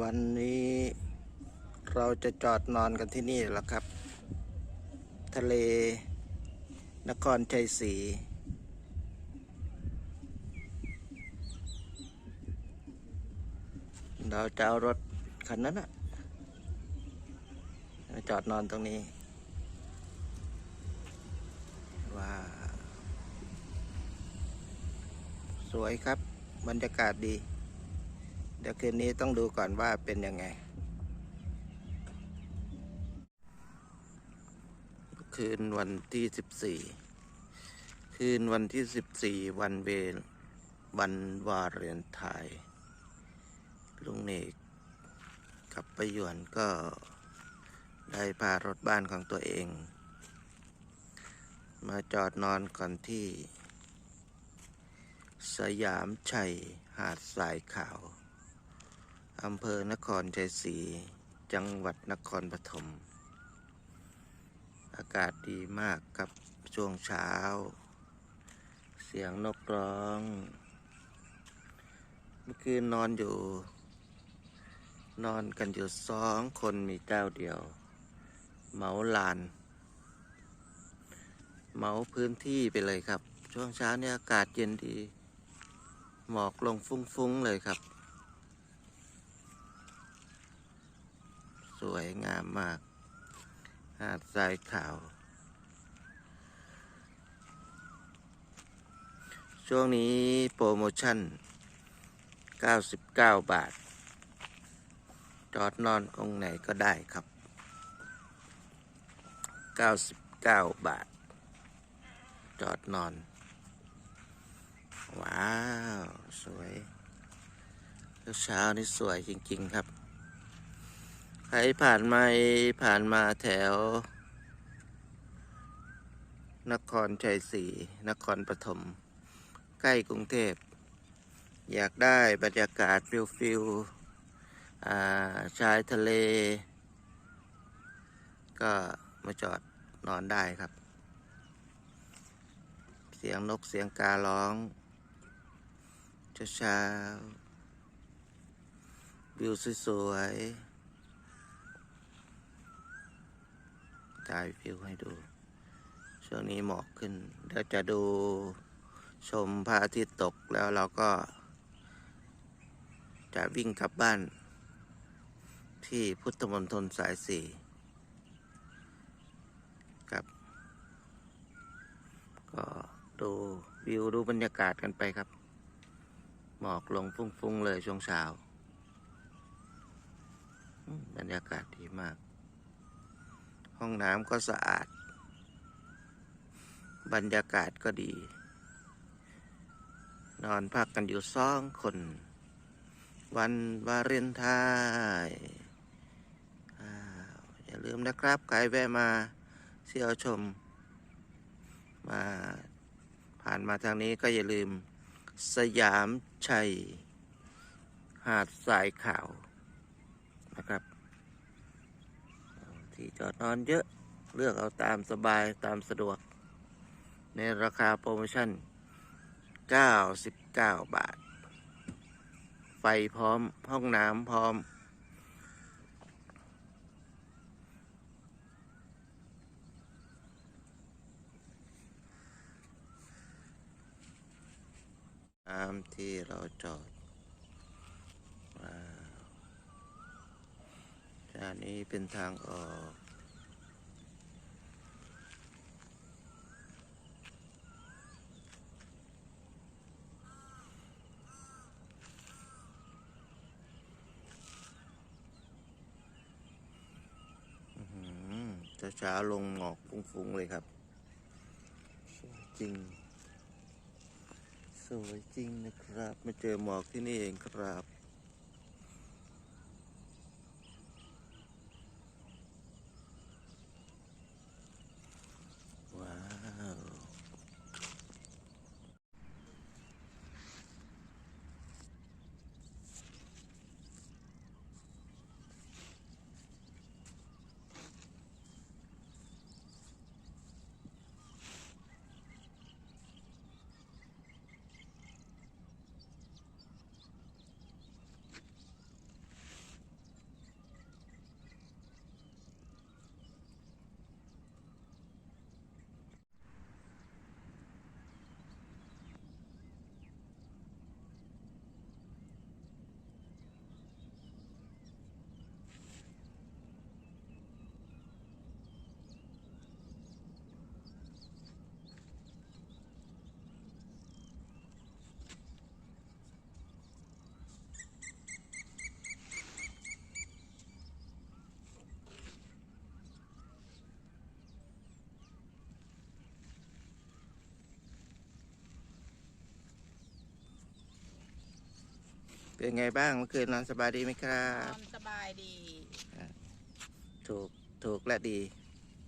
วันนี้เราจะจอดนอนกันที่นี่แหล้วครับ ทะเล นครชัยศรีเราจะเอารถคันนั้นอะจอดนอนตรงนี้ ว้า สวยครับ บรรยากาศดี เดี๋ยวคืนนี้ต้องดูก่อนว่าเป็นยังไง คืนวันที่สิบสี่คืนวันที่สิบสี่วันเวรวันวาเลนไทน์ลุงเนกกับประยวนก็ได้พารถบ้านของตัวเอง มาจอดนอนก่อนที่ สยามชัยหาดทรายขาว อำเภอนครชัยศรี จังหวัดนครปฐม อากาศดีมากครับช่วงเช้า เสียงนกร้อง เมื่อคืนนอนอยู่ นอนกันอยู่สองคนมีเจ้าเดียว เมาลาน เมาพื้นที่ไปเลยครับ ช่วงเช้าเนี่ยอากาศเย็นดี หมอกลงฟุ้งๆเลยครับ สวยงามมาก หาดทรายขาว ช่วงนี้โปรโมชั่น 99 บาท จอดนอนตรงไหนก็ได้ครับ 99 บาท จอดนอน ว้าว สวยเช้านี่สวยจริง ๆ ครับ ใครผ่านมาผ่านมาแถว นครชัยศรีนครปฐมใกล้กรุงเทพ อยากได้บรรยากาศฟิลฟิลชายทะเล ก็มาจอดนอนได้ครับ เสียงนกเสียงการ้องเช้าๆวิวสวยๆ ถ่ายวิวให้ดู ช่วงนี้หมอกขึ้นเดี๋ยวจะดูชมพระอาทิตย์ตกแล้วเราก็ จะวิ่งกลับบ้าน ที่พุทธมณฑลสายสี่ครับ ก็ดูวิวดูบรรยากาศกันไปครับ หมอกลงฟุ้งๆเลยช่วงเช้าบรรยากาศดีมาก ห้องน้ำก็สะอาด บรรยากาศก็ดี นอนพักกันอยู่สองคน วันวาเลนไทน์อ้าวอย่าลืมนะครับใครแวะมาเที่ยวชม มาผ่านมาทางนี้ก็อย่าลืม สยามชัย หาดทรายขาวนะครับ ที่จอดนอนเยอะ เลือกเอาตามสบายตามสะดวก ในราคาโปรโมชั่น 99 บาท ไฟพร้อมห้องน้ำพร้อมน้ำที่เราจอดว้าว ด้านนี้เป็นทางออกเช้าเช้าๆลงหมอกฟุ้งๆเลยครับ สวยจริง สวยจริงนะครับ มาเจอหมอกที่นี่เองครับ ว้าว อ เป็นไงบ้างเมื่อคืนนอนสบายดีไหมครันบ อนสบายดีถูกถูกและดี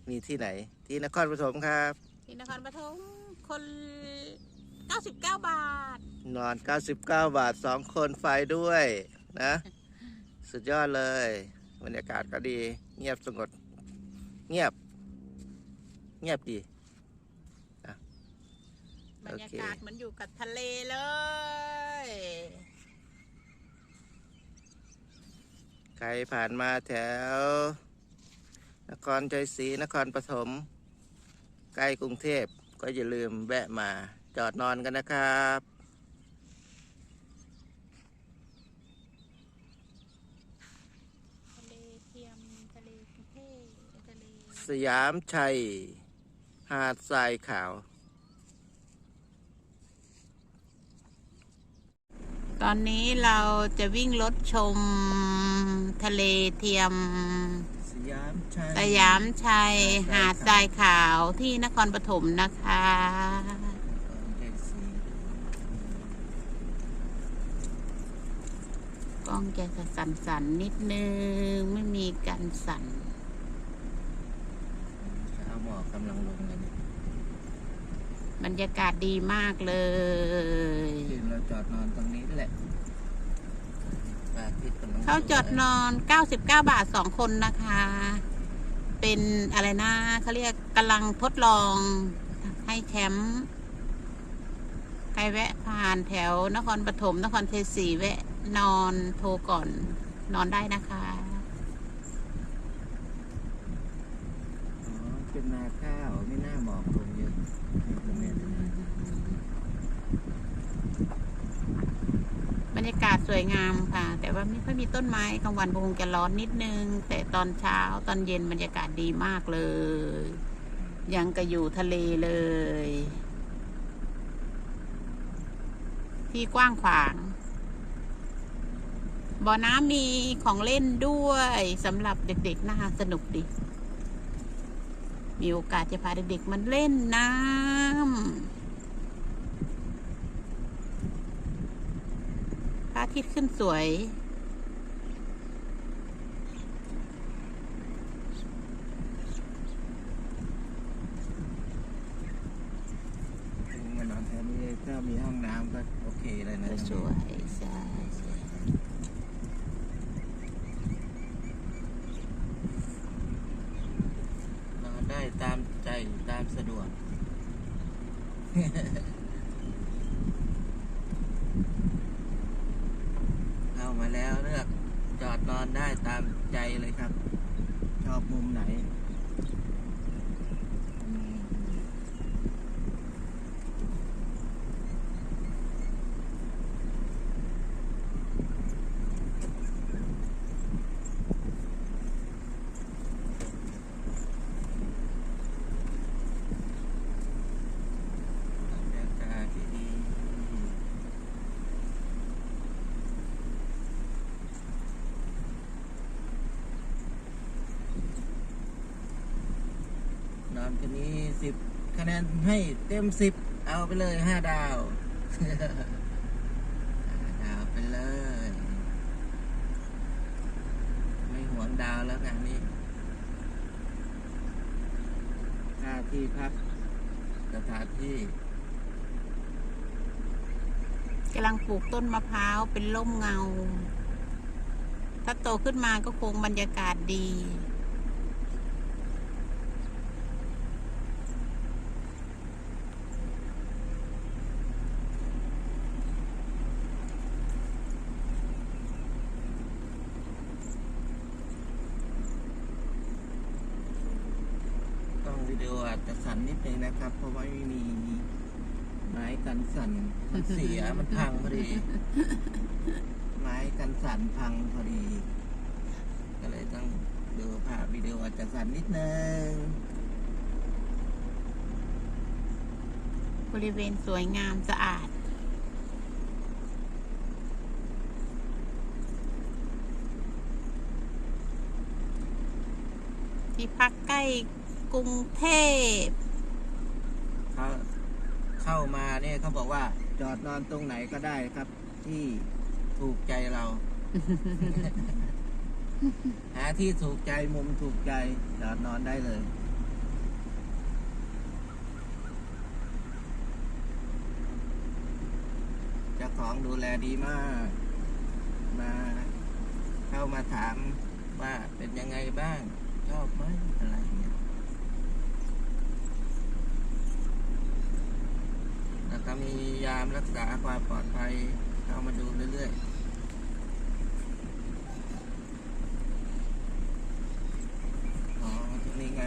มีที่ไหน ที่นครปฐมครับ ที่นครปฐมคน 99 บาท นอน 99 บาท 2 คนไฟด้วยนะ สุดยอดเลยบรรยากาศก็ดี เงียบสงบเงียบ เงียบดี บรรยากาศเหมือนอยู่กับทะเลเลย ใครผ่านมาแถว นครชัยศรีนครปฐมใกล้กรุงเทพก็อย่าลืมแวะมาจอดนอนกันนะครับทะเลเทียมทะเลกรุงเทพทะเล สยามชัย หาดทรายขาว ตอนนี้เราจะวิ่งรถชมทะเลเทียม สยามชัยสยามชัยหาหาดดททรารายยขาวที่นครปฐมนะคะนครชัยศรีกล้องแกจะสั่นๆนิดนึง ไม่มีการสั่นเช้าหมอกกำลังลงเลยเนี่ย บรรยากาศดีมากเลยคืนเราจอดนอนตรงนี้แหละพระอาทิตย์กำลังเขาจอดนอน 99 บาท2คนนะคะ เป็นอะไรนะเขาเรียกกำลังทดลองให้แคมป์ใครแวะผ่านแถวนครปฐมนครเทศรีแวะ นอนโทรก่อนนอนได้นะคะอ๋อเป็นนาข้าวไม่น่าหมอกลงเยอะตรงเนี้ย บ รรยากาศสวยงามค่ะ แต่ว่าไม่ค่อยมีต้นไม้กลางวันคงจะร้อนนิดนึง แต่ตอนเช้าตอนเย็นบรรยากาศดีมากเลย ยังกะอยู่ทะเลเลย ที่กว้างขวางบ่อน้ำมีของเล่นด้วยสำหรับเด็กๆนะคะสนุกดี มีโอกาสจะพาเด็กๆมันเล่นน้ำ พระอาทิตย์ขึ้นสวยมานอนแถวนี้ถ้ามีห้องน้ำก็โอเคเลยนะสวยใช่ใช่นอนได้ตามใจตามสะดวก เข้ามาแล้วเลือกจอดนอน ได้ตามใจเลยครับ ชอบมุมไหนอืมบรรยากาศดีๆนอน คืนนี้สิบคะแนนให้เต็มสิบเอาไปเลยห้าดาวดาวไปเลย ไม่หวงดาวแล้วงานนี้ค่าที่พักสถานที่กำลังปลูกต้นมะพร้าวเป็นร่มเงา ถ้าโตขึ้นมาก็คงบรรยากาศดี กล้องวิดีโออาจ จะสั่นนิดนึงนะครับ เพราะว่าไม่มีไม้กันสั่นมันเสียมันพังพอดี ไม้กันสั่นพังพอดี ก็เลยต้องดูภาพวิดีโออาจจะสั่นนิดนึงบริเวณสวยงามสะอาดที่พักใกล้กรุงเทพ เข้ามาเนี่ยเขาบอกว่าจอดนอนตรงไหนก็ได้ครับ ที่ถูกใจเรา หาที่ถูกใจมุมถูกใจจอดนอนได้เลย เจ้าของดูแลดีมาก มาเข้ามาถามว่าเป็นยังไงบ้าง ชอบไหมอะไร เงี้ยแล้วก็มียามรักษาความปลอดภัยเข้ามาดูเรื่อยๆอ๋อตรงนี้ไง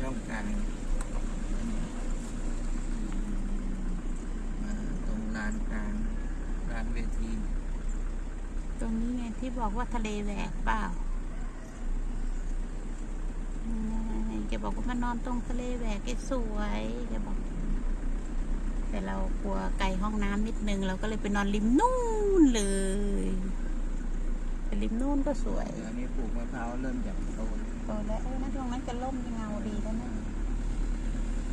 ช่องกลางตรงลานกลางลานเวทีตรงนี้ไงที่บอกว่าทะเลแหวกเปล่าแกบอกว่ามานอนตรงทะเลแหวกแกสวยแกบอก แต่เรากลัวไกลห้องน้ำนิดนึง เราก็เลยไปนอนริมนู่นเลยไปริมนู่นก็สวยเดี๋ยวนี้ปลูกมะพร้าวเริ่มจากโตแล้วโตแล้วเออนะตรงนั้นจะล่มเงาดีแล้วนะ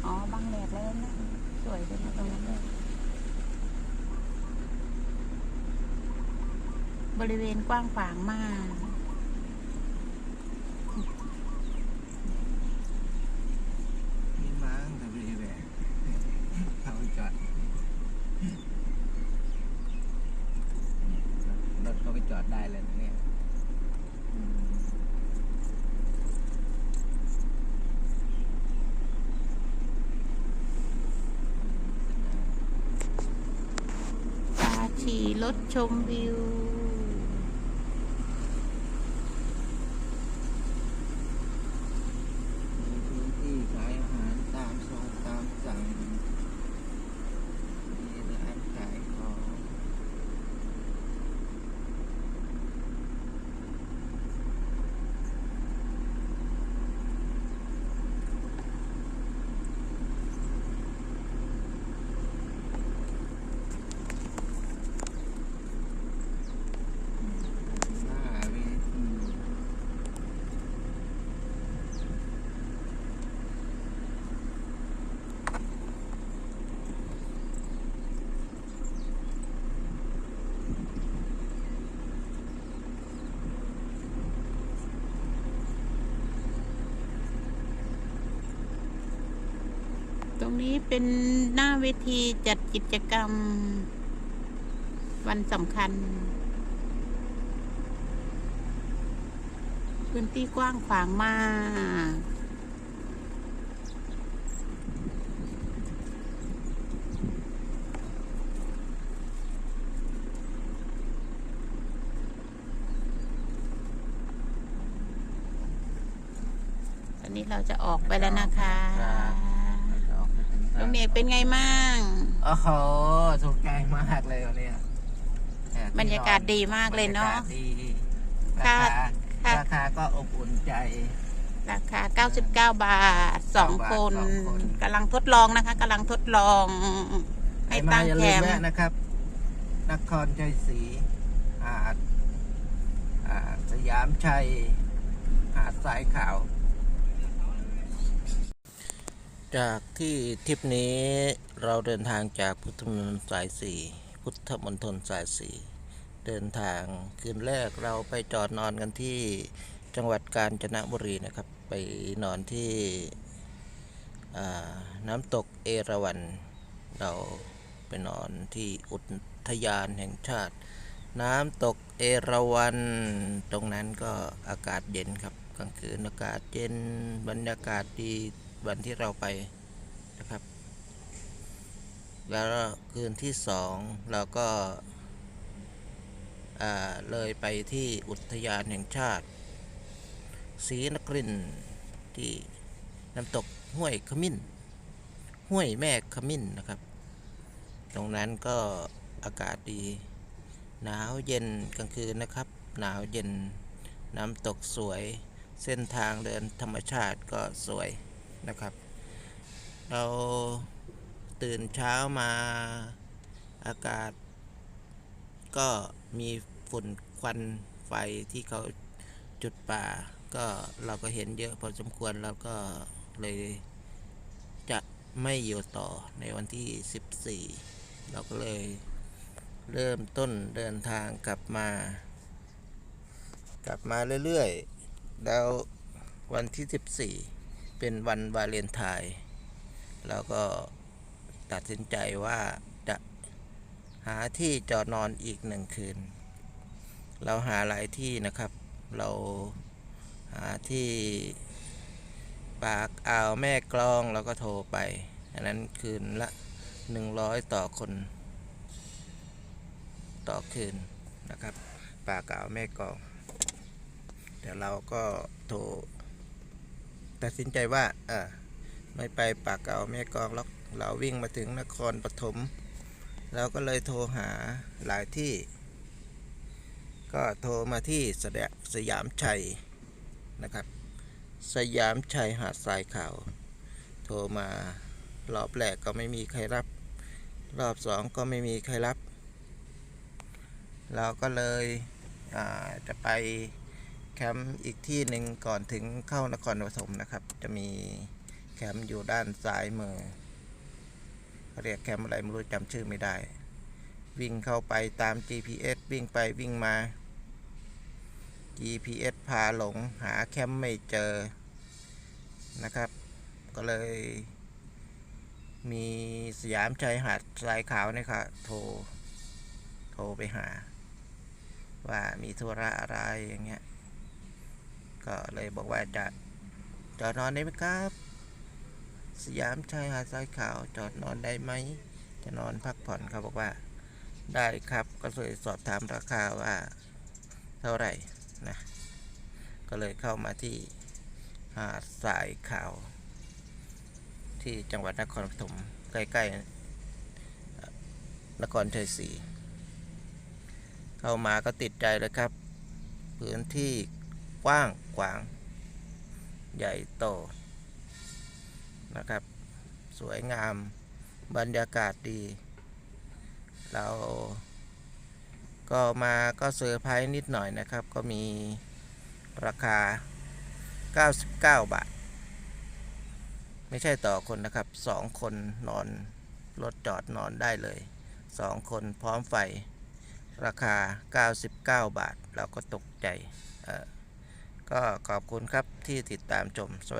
อ๋อบังแดดแล้วนะสวยเลยนะตรงนั้นเลยบริเวณกว้างขวางมาก มีม้าตั้งแต่บริเวณเขาจอดรถเขาไปจอดได้เลยนะเนี่ยี่รถชมวิว มีพื้นที่ขายอาหารตามทรงตามสั่ง มีร้านขายของ หน้าเวที ตรง นี้เป็นหน้าเวทีจัดกิจกรรม วันสำคัญ พื้นที่กว้างขวางมาก ตอนนี้เราจะออกไปแล้วนะคะเราจะ ออกไปถึงลุงเอกเป็นไงมั่งโอ้โหถูกใจมากเลยวันเนี้ยแอบที่บรรยากาศดีมากเลยเนาะบรรยกศดีราค่ะคาค่ะราคาก็อบอุ่นใจ ราคา 99 บาทสองคนสองคนกำลังทดลองนะคะกำลังทดลอง ให้ใครมาตั้งอย่าแคลืมมป์แวะนะครับนครชัยศรีหาดอ่าสยามชัย หาดทรายขาว จากที่ทริปนี้เราเดินทางจากพุทธมณฑลสายสี่พุทธมณฑลสายสี่เดินทางคืนแรกเราไปจอดนอนกันที่จังหวัดกาญจนบุรีนะครับ ไปนอนที่น้ำตกเอราวัณเราไปนอนที่อุทยานแห่งชาติ น้ำตกเอราวัณตรงนั้นก็อากาศเย็นครับกลางคืนอากาศเย็นบรรยากาศดี วันที่เราไปนะครับ แล้วคืนที่สองเราก็เลยไปที่อุทยานแห่งชาติศรีนครินที่น้ำตกห้วยขมิ้น ห้วยแม่ขมิ้นนะครับ ตรงนั้นก็อากาศดี หนาวเย็นกลางคืนนะครับ หนาวเย็นน้ำตกสวย เส้นทางเดินธรรมชาติก็สวย นะครับ เราตื่นเช้ามาอากาศ ก็มีฝุ่นควันไฟที่เขาจุดป่า ก็เราก็เห็นเยอะพอสมควรเราก็เลยจะไม่อยู่ต่อในวันที่ 14 เราก็เลยเริ่มต้นเดินทางกลับมา กลับมาเรื่อยๆ แล้ววันที่ 14 เป็นวันวาเลนไทน์แล้วก็ตัดสินใจว่าจะหาที่จอดนอนอีกหนึ่งคืน เราหาหลายที่นะครับ เราหาที่ปากอ่าวแม่กลองเราก็โทรไป อันนั้นคืนละ 100 ต่อคน ต่อคืนนะครับ ปากอ่าวแม่กลอง แต่เราก็โทร ตัดสินใจว่าเออไม่ไปปากเอ่าแม่กองแล้วเราวิ่งมาถึงนครปฐมเราก็เลยโทรหาหลายที่ ก็โทรมาที่สดสยามชัยนะครับ สยามชัยหาดทรายขาว โทรมารอบแรกก็ไม่มีใครรับ รอบสองก็ไม่มีใครรับ เราก็เลยจะไป แคมป์อีกที่หนึ่งก่อนถึงเข้านครปฐมนะครับ จะมีแคมป์อยู่ด้านซ้ายมือเขาเรียกแคมป์อะไรไม่รู้จำชื่อไม่ได้ วิ่งเข้าไปตาม GPS วิ่งไปวิ่งมา GPS พาหลงหาแคมป์ไม่เจอนะครับ ก็เลยมีสยามชายหาดทรายขาวนี่ยค่ะโทรโทรไปหา ว่ามีธุระอะไรอย่างเงี้ย ก็เลยบอกว่าจะจอดนอนได้ไหมครับ สยามชายหาดทรายขาวจอดนอนได้ไหม จะนอนพักผ่อนเขาบอกว่า ได้ครับก็เลยสอบถามราคาว่า เท่าไหร่นะก็เลยเข้ามาที่หาดทรายขาว ที่จังหวัดนครปฐมใกล้ๆนครชัยศรีเข้ามาก็ติดใจเลยครับ พื้นที่ กว้างขวาง ใหญ่โตนะครับ สวยงามบรรยากาศดี เราก็มาก็เซอร์ไพรส์นิดหน่อยนะครับ ก็มีราคา 99 บาท ไม่ใช่ต่อคนนะครับสองคนนอน รถจอดนอนได้เลยสองคนพร้อมไฟ ราคา 99 บาท เราก็ตกใจ ก็ขอบคุณครับที่ติดตามชมสวัสดี